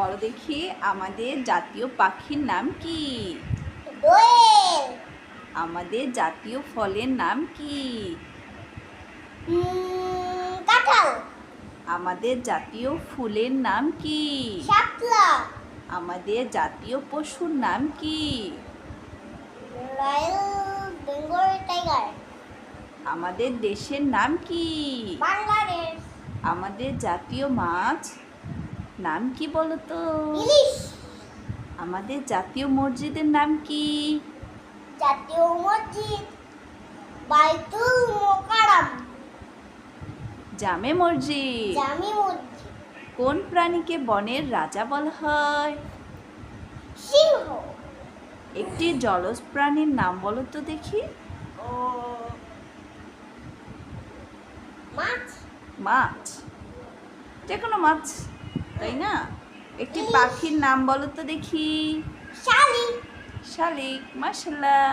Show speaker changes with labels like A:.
A: বলো দেখি আমাদের জাতীয় পাখির নাম কি? আমাদের জাতীয় ফলের নাম কি? আমাদের জাতীয় ফুলের নাম কি? আমাদের জাতীয় পশুর নাম কি? আমাদের দেশের নাম কি? আমাদের জাতীয় মাছ? নাম কি বলো তো আমাদের জাতীয় মসজিদের নাম কি?
B: জাতীয় মসজিদ। বাইতুল মোকাররম।
A: জামে মসজিদ।
B: জামি মসজিদ।
A: কোন প্রাণীকে বনের রাজা বলা হয়?
B: সিংহ।
A: একটি জলজ প্রাণীর নাম বলো তো দেখি।
B: মাছ।
A: মাছ। যে কোনো মাছ। তাই না? একটি পাখির নাম বলো তো দেখি।
B: শালিক।
A: শালিক মাশাল্লাহ।